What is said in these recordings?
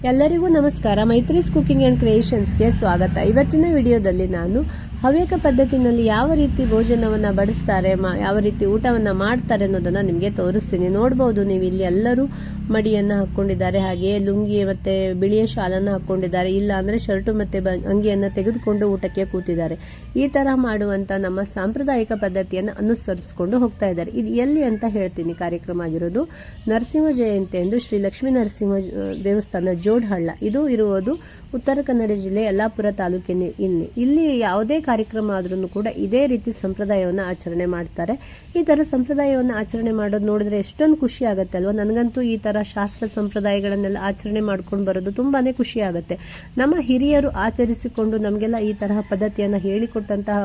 ಎಲ್ಲರಿಗೂ ನಮಸ್ಕಾರ. Maitri's cooking and ಕ್ರಿಯೇಷನ್ಸ್ಗೆ ಸ್ವಾಗತ. ಇವತ್ತಿನ ವಿಡಿಯೋದಲ್ಲಿ ನಾನು ಹವ್ಯಕ ಪದ್ಧತಿನಲ್ಲಿ ಯಾವ ರೀತಿ ಭೋಜನವನ್ನು ಬಡಿಸ್ತಾರೆ ಯಾವ ರೀತಿ ಊಟವನ್ನು ಮಾಡ್ತಾರೆ ಅನ್ನೋದನ್ನು ನಿಮಗೆ ತೋರಿಸ್ತೀನಿ. ನೋಡ್ಬೋದು ನೀವು ಇಲ್ಲಿ ಎಲ್ಲರೂ ಮಡಿಯನ್ನು ಹಾಕ್ಕೊಂಡಿದ್ದಾರೆ. ಹಾಗೆಯೇ ಲುಂಗಿ ಮತ್ತು ಬಿಳಿಯ ಶಾಲನ್ನು ಹಾಕ್ಕೊಂಡಿದ್ದಾರೆ. ಇಲ್ಲ ಅಂದರೆ ಶರ್ಟು ಮತ್ತು ಅಂಗಿಯನ್ನು ತೆಗೆದುಕೊಂಡು ಊಟಕ್ಕೆ ಕೂತಿದ್ದಾರೆ. ಈ ಥರ ಮಾಡುವಂಥ ನಮ್ಮ ಸಾಂಪ್ರದಾಯಿಕ ಪದ್ಧತಿಯನ್ನು ಅನುಸರಿಸಿಕೊಂಡು ಹೋಗ್ತಾ ಇದ್ದಾರೆ. ಇದು ಎಲ್ಲಿ ಅಂತ ಹೇಳ್ತೀನಿ. ಕಾರ್ಯಕ್ರಮ ಆಗಿರೋದು ನರಸಿಂಹ ಜಯಂತಿ ಎಂದು ಶ್ರೀ ಲಕ್ಷ್ಮೀ ನರಸಿಂಹ ಆ, ದೇವಸ್ಥಾನ ಜೋಡ್ಹಳ್ಳ. ಇದು ಇರುವುದು ಉತ್ತರ ಕನ್ನಡ ಜಿಲ್ಲೆ ಯಲ್ಲಾಪುರ ತಾಲೂಕಿನ ಇಲ್ಲಿ ಇಲ್ಲಿ ಯಾವುದೇ ಕಾರ್ಯಕ್ರಮ ಆದ್ರೂ ಕೂಡ ಇದೇ ರೀತಿ ಸಂಪ್ರದಾಯವನ್ನು ಆಚರಣೆ ಮಾಡ್ತಾರೆ. ಈ ಥರ ಸಂಪ್ರದಾಯವನ್ನು ಆಚರಣೆ ಮಾಡೋದು ನೋಡಿದ್ರೆ ಎಷ್ಟೊಂದು ಖುಷಿ ಆಗುತ್ತೆ ಅಲ್ವಾ? ನನಗಂತೂ ಈ ಥರ ಶಾಸ್ತ್ರ ಸಂಪ್ರದಾಯಗಳನ್ನೆಲ್ಲ ಆಚರಣೆ ಮಾಡ್ಕೊಂಡು ಬರೋದು ತುಂಬಾ ಖುಷಿ ಆಗುತ್ತೆ. ನಮ್ಮ ಹಿರಿಯರು ಆಚರಿಸಿಕೊಂಡು ನಮಗೆಲ್ಲ ಈ ತರಹ ಪದ್ಧತಿಯನ್ನು ಹೇಳಿಕೊಟ್ಟಂತಹ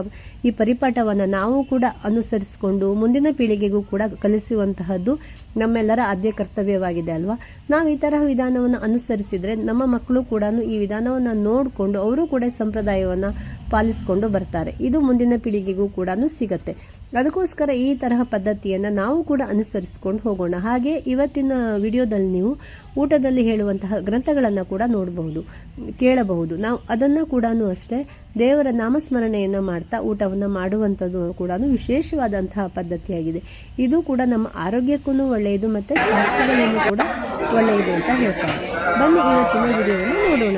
ಈ ಪರಿಪಾಠವನ್ನು ನಾವು ಕೂಡ ಅನುಸರಿಸಿಕೊಂಡು ಮುಂದಿನ ಪೀಳಿಗೆಗೂ ಕೂಡ ಕಲಿಸುವಂತಹದ್ದು ನಮ್ಮೆಲ್ಲರ ಆದ್ಯ ಕರ್ತವ್ಯವಾಗಿದೆ ಅಲ್ವಾ? ನಾವು ಈ ತರಹ ವಿಧಾನವನ್ನು ಅನುಸರಿಸಿದ್ರೆ ನಮ್ಮ ಮಕ್ಕಳು ಕೂಡ ಈ ವಿಧಾನವನ್ನು ನೋಡಿಕೊಂಡು ಅವರು ಕೂಡ ಸಂಪ್ರದಾಯವನ್ನು ಪಾಲಿಸಿಕೊಂಡು ಬರ್ತಾರೆ. ಇದು ಮುಂದಿನ ಪೀಳಿಗೆಗೂ ಕೂಡ ಸಿಗತ್ತೆ. ಅದಕ್ಕೋಸ್ಕರ ಈ ತರಹ ಪದ್ಧತಿಯನ್ನು ನಾವು ಕೂಡ ಅನುಸರಿಸಿಕೊಂಡು ಹೋಗೋಣ. ಹಾಗೆ ಇವತ್ತಿನ ವಿಡಿಯೋದಲ್ಲಿ ನೀವು ಊಟದಲ್ಲಿ ಹೇಳುವಂತಹ ಗ್ರಂಥಗಳನ್ನು ಕೂಡ ನೋಡಬಹುದು, ಕೇಳಬಹುದು. ನಾವು ಅದನ್ನು ಕೂಡ ಅಷ್ಟೇ ದೇವರ ನಾಮಸ್ಮರಣೆಯನ್ನು ಮಾಡ್ತಾ ಊಟವನ್ನು ಮಾಡುವಂಥದ್ದು ಕೂಡ ವಿಶೇಷವಾದಂತಹ ಪದ್ಧತಿಯಾಗಿದೆ. ಇದು ಕೂಡ ನಮ್ಮ ಆರೋಗ್ಯಕ್ಕೂ ಒಳ್ಳೆಯದು ಮತ್ತು ಶಾಸ್ತ್ರಗಳನ್ನು ಕೂಡ ಒಳ್ಳೆಯದು ಅಂತ ಹೇಳ್ತಾರೆ. ಬನ್ನಿ ಇವತ್ತಿನ ವಿಡಿಯೋವನ್ನು ನೋಡೋಣ.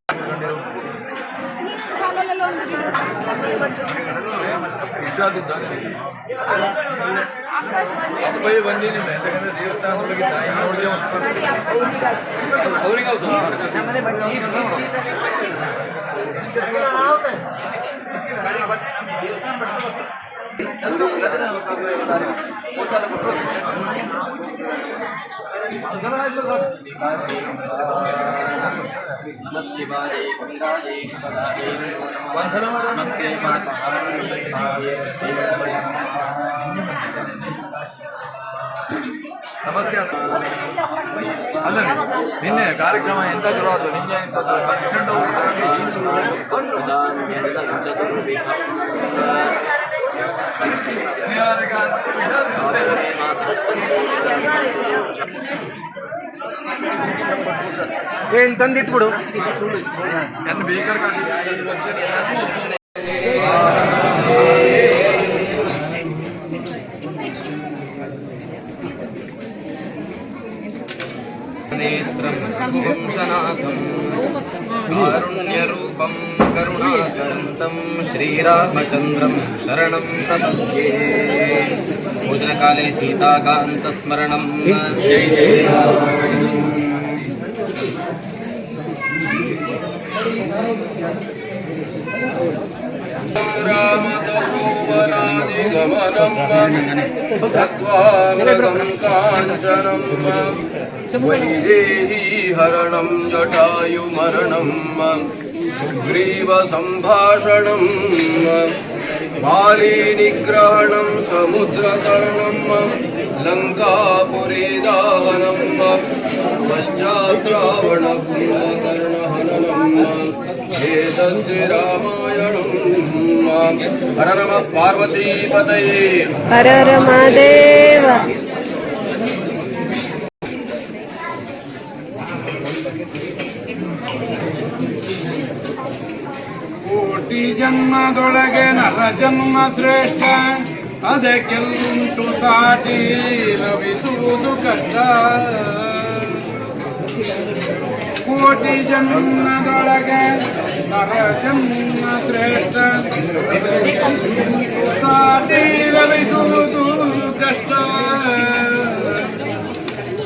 ದೇವಸ್ಥಾನದ ಬೈ ಬಂದೀನಿ ಯಾಕಂದ್ರೆ ದೇವಸ್ಥಾನದ ಬಗ್ಗೆ ತಾಯಿ ನೋಡಿದೆ ಅವರಿಗಾಯ್ತು ದೇವಸ್ಥಾನ ಬಟ್ಟೆ ಅವ್ರಿಗೆ ಹೌದು ವಂದನ ನಮಸ್ತೆ ಅಲ್ಲ ನಿನ್ನೆ ಕಾರ್ಯಕ್ರಮ ಎಂತ ಚಲೋ ಆಯ್ತು ನಿನ್ನೆ ಎಂತ ಕಲ್ತ್ಕೊಂಡು ಹೋಗ್ತಾರೆ, ಏನ್ ఇప్పుడు? నేత్రం పుంసనాథం కారుణ్యరూపం करुणाकरन्तं श्रीरामचन्द्रं शरणं प्रपद्ये। भोजनकाले सीताकान्तस्मरणं जय वैदेही हरणं ग्रीवसम्भाषणम् बालीनिग्रहणं समुद्रतरणं लङ्कापुरे दाहनं पश्चाद्रावणकुण्डकर्णहननं एतद् रामायणं हर नमः पार्वतीपतये हर रमदेव ಕೋಟಿ ಜನ್ಮದೊಳಗೆ ನರ ಜನ್ಮ ಶ್ರೇಷ್ಠ. ಅದಕ್ಕೆಲ್ಲುಂಟು ಸಾಟಿ ಲಭಿಸುವುದು ಕಷ್ಟ. ಕೋಟಿ ಜನ್ಮದೊಳಗೆ ನರ ಜನ್ಮ ಶ್ರೇಷ್ಠ. ಸಾಟಿ ಲಭಿಸುವುದು ಕಷ್ಟ.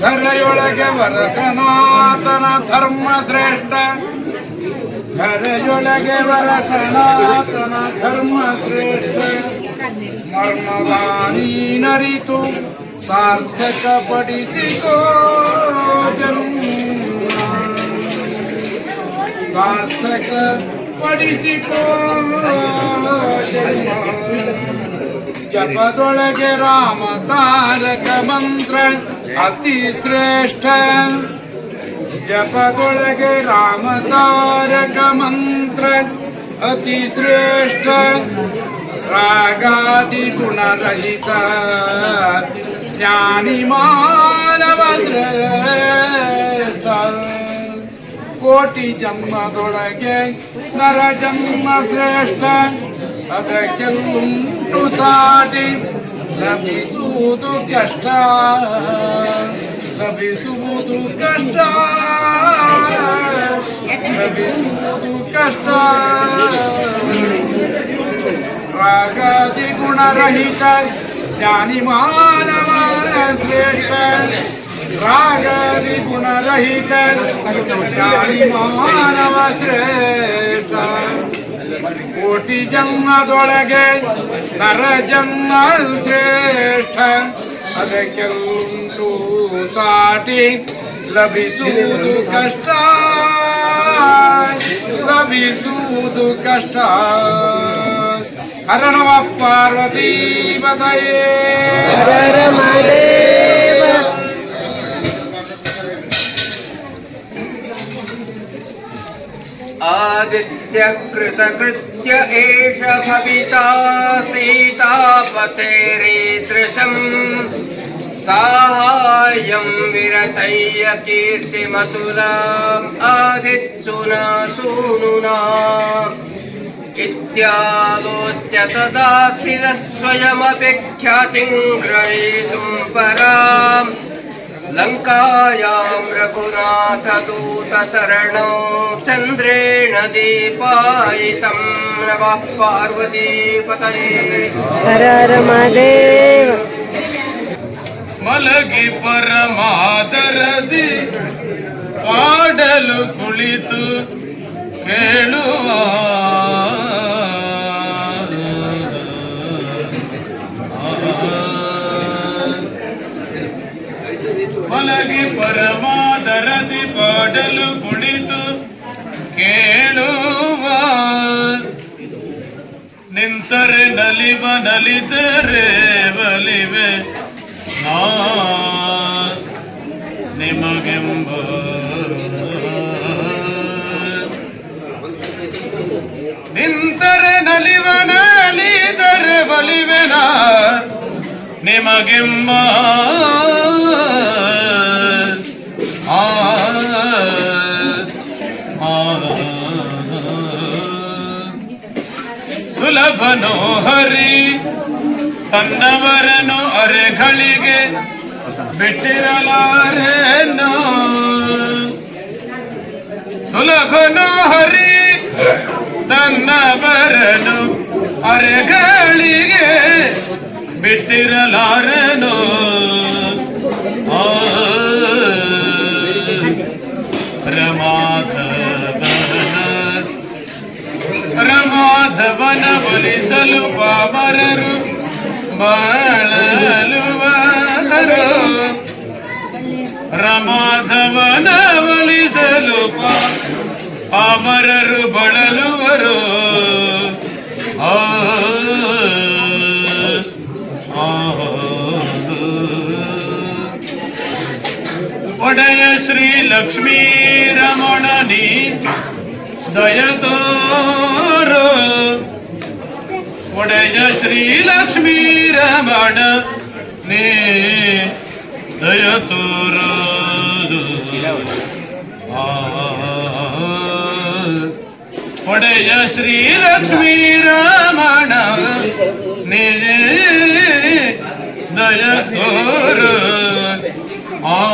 ಧರೆಯೊಳಗೆ ವರಸನಾತನ ಧರ್ಮ ಶ್ರೇಷ್ಠ. ಧರೆಯೊಳಗೆ ವರ ಸನಾತನ ಧರ್ಮ ಶ್ರೇಷ್ಠ. ಮರ್ಮವಾನೀನರಿತು ಸಾರ್ಥಕ ಪಡಿಸಿಕೋ ಸಾರ್ಥಕ ಪಡಿಸಿಕೋ ಜಪದೊಳಗೆ ರಾಮ ತಾರಕ ಮಂತ್ರ ಅತಿ ಶ್ರೇಷ್ಠ. ಜಪದೊಳಗೆ ರಾಮ ತಾರಕ ಮಂತ್ರ ಅತಿ ಶ್ರೇಷ್ಠ ರಾಗಾದಿ ಗುಣರಹಿತ ಜ್ಞಾನಿ ಮಾನವ ಶ್ರೇಷ್ಠ ಕೋಟಿ ಜನ್ಮದೊಳಗೆ ನರ ಜನ್ಮ ಶ್ರೇಷ್ಠ ಅದಕ್ಕೆಲ್ಲುಂಟು ಸಾಟಿ ಲಭಿಸುವುದು ಕಷ್ಟ ಲಭಿಸುವುದು ಕಷ್ಟ ಲಭಿಸುವುದು ಕಷ್ಟ ರಾಗಾದಿ ಗುಣರಹಿತ ಜ್ಞಾನಿ ಮಾನವ ಶ್ರೇಷ್ಠ ರಾಗಾದಿ ಗುಣರಹಿತ ಜ್ಞಾನಿ ಮಾನವ ಶ್ರೇಷ್ಠ ಕೋಟಿ ಜನ್ಮದೊಳಗೆ ನರ ಜನ್ಮ ಶ್ರೇಷ್ಠ ಅದಕ್ಕೆಲ್ಲುಂಟು साठी लभिसू कष्ट लभिसू कष्ट हरण पार्वती बदये आदित्यकृतकृत्य एष भविता सीता सीतापतेरीदृशम् साहाय्यं विरचय्य कीर्तिमतुलाम् आदित्सुना सूनुना इत्यालोच्य तदाखिलः स्वयमभिख्यातिं ग्रहीतुं पराम् लङ्कायां रघुनाथदूतशरणौ चन्द्रेण दीपायितं नवः पार्वतीपतये हर महादेव ಮಲಗಿ ಪರಮಾದರದಿ ಪಾಡಲು ಕುಳಿತು ಕೇಳುವ. ಮಲಗಿ ಪರಮಾದರದಿ ಪಾಡಲು ಕುಳಿತು ಕೇಳುವ. ನಿಂತರೆ ನಲಿವ ನಲಿತರೆ ಬಲಿವೆ. ನಿಮಗೆಂಬ ನಿಂತರೆ ನಲಿವನ ನೀದರೆ ಬಲಿವೆನ ನಿಮಗೆಂಬ ಆ. ಸುಲಭನೋ ಹರಿ ತನ್ನವರನು ಅರೆಗಳಿಗೆ ಬಿಟ್ಟಿರಲಾರೇನು ಸುಲಭನು ಹರಿ ತನ್ನವರನು ಅರೆಗಳಿಗೆ ಬಿಟ್ಟಿರಲಾರನು ರಮಾಧವನ ರಮಾಧವನ ಒಲಿಸಲು ಪಾಮರರು ಬಾಳಲುವರು ರಮಾಧವನವಲಿಸಲು ಅಮರರು ಬಳಲುವರು ಒಡೆಯ ಶ್ರೀ ಲಕ್ಷ್ಮೀ ರಮಣನಿ ದಯತೋರು ಒಡೆಯ ಶ್ರೀ ಲಕ್ಷ್ಮೀ ರಮಣ ನೀ ದಯತೋರು ಆ, ಒಡೆಯ ಶ್ರೀ ಲಕ್ಷ್ಮೀ ರಮಣ ನೀ ದಯತೋರು ಆ ಆ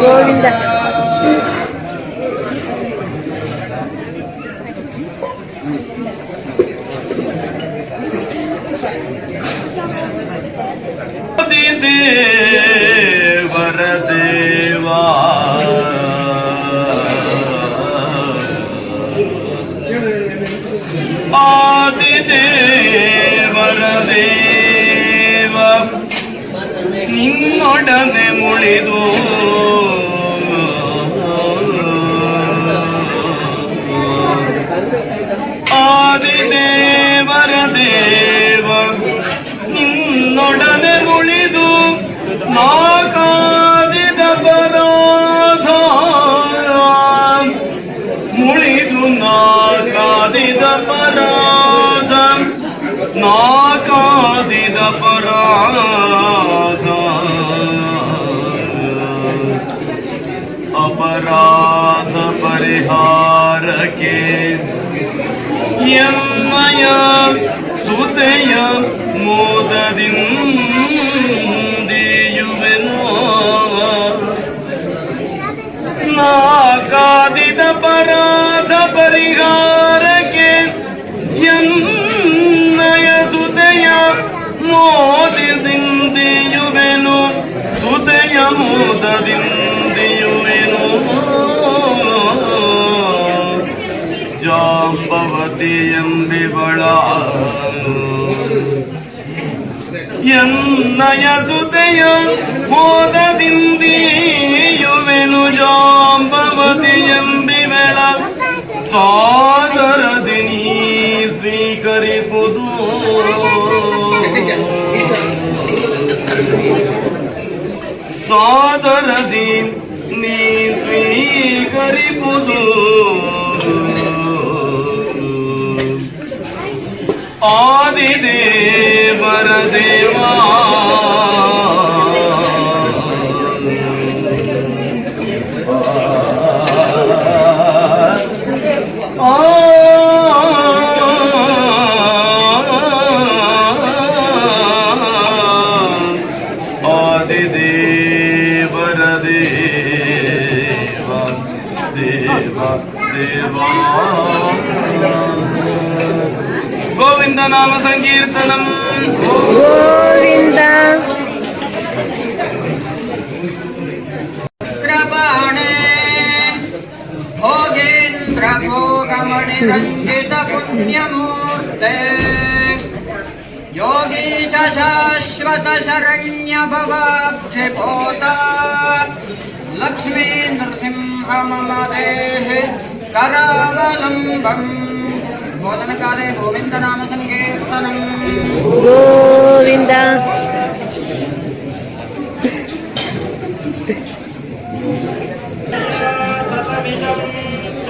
గోవింద ನಿನ್ನೊಡನೆ ಮುಳಿದು. ಆದಿದೇವರ ದೇವ ನಿನ್ನೊಡನೆ ಮುಳಿದು ಮಾಕಾದಿದ ಪರಾಧ ಮುಳಿದು ನಾಕಾದಿದ ಪರಾಧ ನಾಕಾದಿದ ಪರಾಧ ಅಪರಾಧ ಪರಿಹಾರಕ್ಕೆ. ಎಮ್ಮಯ ಸುತೆಯ ಮೋದದಿಂದಿಯುವೆನು. ನಾಕಾದಿದ ಪರಾಧ ಪರಿಹಾರಕ್ಕೆ ಎನ್ನಯ ಸುತೆಯ ಮೋದದಿಂದಿಯುವೆನು. ಸುತೆಯ ಮೋದದಿಂದಿಯುವೆನು ಜಾಂಬವತಿ ಎಂಬಿಬಳ ಎನ್ನಯ ಸುತೆಯ ಮೋದದಿಂದಿಯುವೆನು ಜಾಂಬವತಿ ಎಂಬಿಬಳ ಸಾಗರದಿ ನೀ ಸ್ವೀಕರಿಪುದು ಸಾದರದಿ ನೀ ಸ್ವೀಕರಿಪುದು ஆதி தேவரதேவா योनिरञ्जितपुण्यमूर्ते योगीशशाश्वतशरण्यभवाब्धिपोता लक्ष्मी नृसिंह मम काले गोविंद नाम गोविन्दनामसङ्कीर्तनम् गोविन्द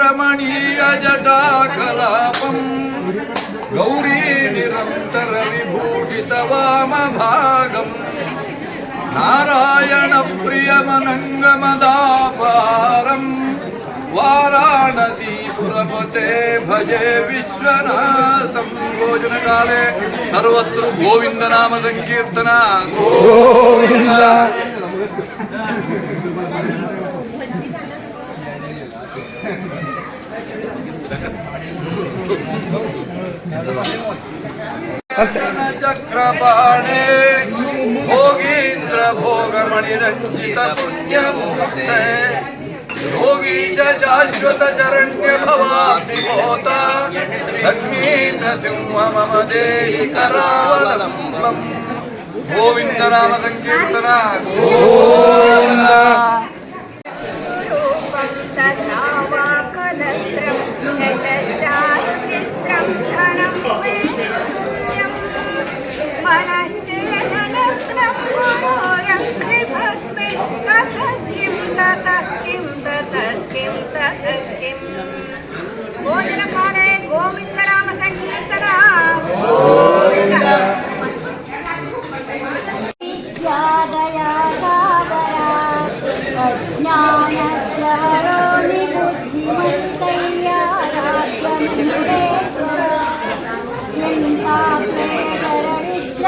రమణీయ జటాకలాపం గౌరీ నిరంతర విభూషిత వామభాగం నారాయణ ప్రియమనంగమదాపారం వారాణసీపురపతే భజే విశ్వనాథం భోజన కాలే సర్వత్రు గోవిందనామ సంకీర్తన గోవింద चक्रपाणे भोगीन्द्र भोगमणिरञ्जित पुण्यमूर्ते योगी च शाश्वतचरण्य भवाभिभूत लक्ष्मीन्द्रसिंह मम देहि करावलम्बम् गोविन्दनामसङ्कीर्तना। गोविन्द।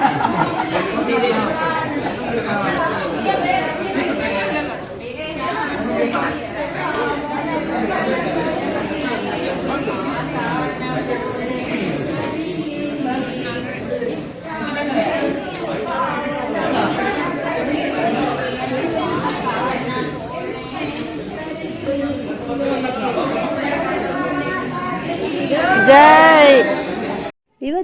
Thank you.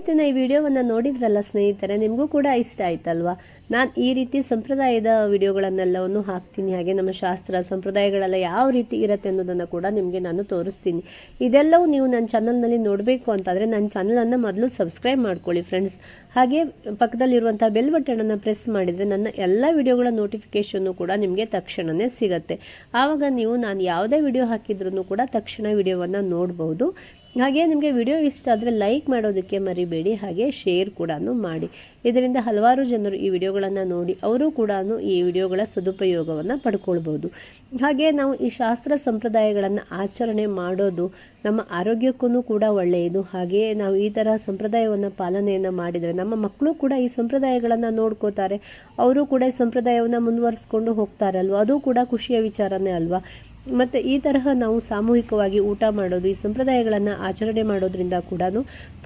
ಇವತ್ತಿನ ಈ ವಿಡಿಯೋವನ್ನು ನೋಡಿದ್ರಲ್ಲ ಸ್ನೇಹಿತರೆ, ನಿಮಗೂ ಕೂಡ ಇಷ್ಟ ಆಯ್ತಲ್ವಾ? ನಾನು ಈ ರೀತಿ ಸಂಪ್ರದಾಯದ ವಿಡಿಯೋಗಳನ್ನೆಲ್ಲವನ್ನು ಹಾಕ್ತೀನಿ, ಹಾಗೆ ನಮ್ಮ ಶಾಸ್ತ್ರ ಸಂಪ್ರದಾಯಗಳೆಲ್ಲ ಯಾವ ರೀತಿ ಇರುತ್ತೆ ಅನ್ನೋದನ್ನು ಕೂಡ ನಿಮಗೆ ನಾನು ತೋರಿಸ್ತೀನಿ. ಇದೆಲ್ಲವೂ ನೀವು ನನ್ನ ಚಾನಲ್ನಲ್ಲಿ ನೋಡಬೇಕು ಅಂತಂದರೆ ನನ್ನ ಚಾನಲನ್ನು ಮೊದಲು ಸಬ್ಸ್ಕ್ರೈಬ್ ಮಾಡ್ಕೊಳ್ಳಿ ಫ್ರೆಂಡ್ಸ್. ಹಾಗೆ ಪಕ್ಕದಲ್ಲಿರುವಂಥ ಬೆಲ್ ಬಟನನ್ನು ಪ್ರೆಸ್ ಮಾಡಿದರೆ ನನ್ನ ಎಲ್ಲ ವಿಡಿಯೋಗಳ ನೋಟಿಫಿಕೇಷನ್ನು ಕೂಡ ನಿಮಗೆ ತಕ್ಷಣವೇ ಸಿಗುತ್ತೆ. ಆವಾಗ ನೀವು ನಾನು ಯಾವುದೇ ವಿಡಿಯೋ ಹಾಕಿದ್ರೂ ಕೂಡ ತಕ್ಷಣ ವಿಡಿಯೋವನ್ನು ನೋಡ್ಬೋದು. ಹಾಗೆ ನಿಮಗೆ ವಿಡಿಯೋ ಇಷ್ಟ ಆದರೆ ಲೈಕ್ ಮಾಡೋದಕ್ಕೆ ಮರಿಬೇಡಿ, ಹಾಗೆ ಶೇರ್ ಕೂಡ ಮಾಡಿ. ಇದರಿಂದ ಹಲವಾರು ಜನರು ಈ ವಿಡಿಯೋಗಳನ್ನು ನೋಡಿ ಅವರು ಕೂಡ ಈ ವಿಡಿಯೋಗಳ ಸದುಪಯೋಗವನ್ನು ಪಡ್ಕೊಳ್ಬೋದು. ಹಾಗೆ ನಾವು ಈ ಶಾಸ್ತ್ರ ಸಂಪ್ರದಾಯಗಳನ್ನು ಆಚರಣೆ ಮಾಡೋದು ನಮ್ಮ ಆರೋಗ್ಯಕ್ಕೂ ಕೂಡ ಒಳ್ಳೆಯದು. ಹಾಗೆಯೇ ನಾವು ಈ ಥರ ಸಂಪ್ರದಾಯವನ್ನು ಪಾಲನೆಯನ್ನು ಮಾಡಿದರೆ ನಮ್ಮ ಮಕ್ಕಳು ಕೂಡ ಈ ಸಂಪ್ರದಾಯಗಳನ್ನು ನೋಡ್ಕೋತಾರೆ. ಅವರು ಕೂಡ ಈ ಸಂಪ್ರದಾಯವನ್ನು ಮುಂದುವರಿಸ್ಕೊಂಡು ಹೋಗ್ತಾರಲ್ವ? ಅದು ಕೂಡ ಖುಷಿಯ ವಿಚಾರನೇ ಅಲ್ವಾ? ಮತ್ತು ಈ ತರಹ ನಾವು ಸಾಮೂಹಿಕವಾಗಿ ಊಟ ಮಾಡೋದು, ಈ ಸಂಪ್ರದಾಯಗಳನ್ನು ಆಚರಣೆ ಮಾಡೋದ್ರಿಂದ ಕೂಡ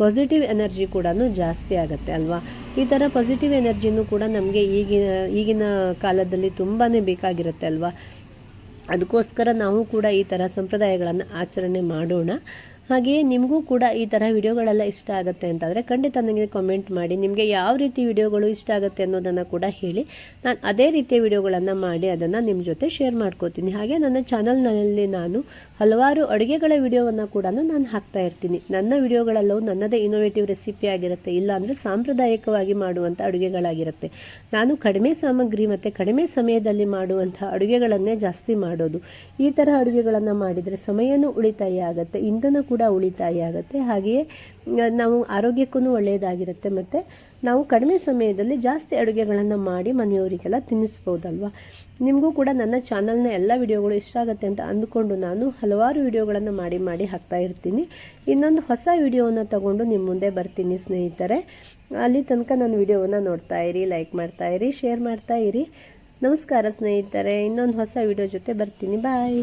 ಪಾಸಿಟಿವ್ ಎನರ್ಜಿ ಕೂಡ ಜಾಸ್ತಿ ಆಗುತ್ತೆ ಅಲ್ವಾ? ಈ ಥರ ಪಾಸಿಟಿವ್ ಎನರ್ಜಿನೂ ಕೂಡ ನಮಗೆ ಈಗಿನ ಈಗಿನ ಕಾಲದಲ್ಲಿ ತುಂಬಾ ಬೇಕಾಗಿರುತ್ತೆ ಅಲ್ವಾ? ಅದಕ್ಕೋಸ್ಕರ ನಾವು ಕೂಡ ಈ ಥರ ಸಂಪ್ರದಾಯಗಳನ್ನು ಆಚರಣೆ ಮಾಡೋಣ. ಹಾಗೆಯೇ ನಿಮಗೂ ಕೂಡ ಈ ಥರ ವಿಡಿಯೋಗಳೆಲ್ಲ ಇಷ್ಟ ಆಗುತ್ತೆ ಅಂತಂದರೆ ಖಂಡಿತ ನನಗೆ ಕಾಮೆಂಟ್ ಮಾಡಿ. ನಿಮಗೆ ಯಾವ ರೀತಿ ವಿಡಿಯೋಗಳು ಇಷ್ಟ ಆಗುತ್ತೆ ಅನ್ನೋದನ್ನು ಕೂಡ ಹೇಳಿ. ನಾನು ಅದೇ ರೀತಿಯ ವಿಡಿಯೋಗಳನ್ನು ಮಾಡಿ ಅದನ್ನು ನಿಮ್ಮ ಜೊತೆ ಶೇರ್ ಮಾಡ್ಕೋತೀನಿ. ಹಾಗೆ ನನ್ನ ಚಾನಲ್ನಲ್ಲಿ ನಾನು ಹಲವಾರು ಅಡುಗೆಗಳ ವಿಡಿಯೋವನ್ನು ಕೂಡ ನಾನು ಹಾಕ್ತಾ ಇರ್ತೀನಿ. ನನ್ನ ವಿಡಿಯೋಗಳೆಲ್ಲವೂ ನನ್ನದೇ ಇನೋವೇಟಿವ್ ರೆಸಿಪಿ ಆಗಿರುತ್ತೆ. ಇಲ್ಲಾಂದರೆ ಸಾಂಪ್ರದಾಯಿಕವಾಗಿ ಮಾಡುವಂಥ ಅಡುಗೆಗಳಾಗಿರುತ್ತೆ. ನಾನು ಕಡಿಮೆ ಸಾಮಗ್ರಿ ಮತ್ತು ಕಡಿಮೆ ಸಮಯದಲ್ಲಿ ಮಾಡುವಂಥ ಅಡುಗೆಗಳನ್ನೇ ಜಾಸ್ತಿ ಮಾಡೋದು. ಈ ಥರ ಅಡುಗೆಗಳನ್ನು ಮಾಡಿದರೆ ಸಮಯನೂ ಉಳಿತಾಯ ಆಗುತ್ತೆ. ಇಂಧನ ಕೂಡ ಕೂಡ ಉಳಿತಾಯ ಆಗುತ್ತೆ. ಹಾಗೆಯೇ ನಾವು ಆರೋಗ್ಯಕ್ಕೂ ಒಳ್ಳೆಯದಾಗಿರುತ್ತೆ ಮತ್ತು ನಾವು ಕಡಿಮೆ ಸಮಯದಲ್ಲಿ ಜಾಸ್ತಿ ಅಡುಗೆಗಳನ್ನು ಮಾಡಿ ಮನೆಯವರಿಗೆಲ್ಲ ತಿನ್ನಿಸ್ಬೋದಲ್ವ? ನಿಮಗೂ ಕೂಡ ನನ್ನ ಚಾನಲ್ನ ಎಲ್ಲ ವಿಡಿಯೋಗಳು ಇಷ್ಟ ಆಗುತ್ತೆ ಅಂತ ಅಂದುಕೊಂಡು ನಾನು ಹಲವಾರು ವಿಡಿಯೋಗಳನ್ನು ಮಾಡಿ ಮಾಡಿ ಹಾಕ್ತಾ ಇರ್ತೀನಿ. ಇನ್ನೊಂದು ಹೊಸ ವಿಡಿಯೋವನ್ನು ತಗೊಂಡು ನಿಮ್ಮ ಮುಂದೆ ಬರ್ತೀನಿ ಸ್ನೇಹಿತರೆ. ಅಲ್ಲಿ ತನಕ ನನ್ನ ವಿಡಿಯೋವನ್ನು ನೋಡ್ತಾ ಇರಿ, ಲೈಕ್ ಮಾಡ್ತಾ ಇರಿ, ಶೇರ್ ಮಾಡ್ತಾ ಇರಿ. ನಮಸ್ಕಾರ ಸ್ನೇಹಿತರೆ. ಇನ್ನೊಂದು ಹೊಸ ವಿಡಿಯೋ ಜೊತೆ ಬರ್ತೀನಿ. ಬಾಯ್.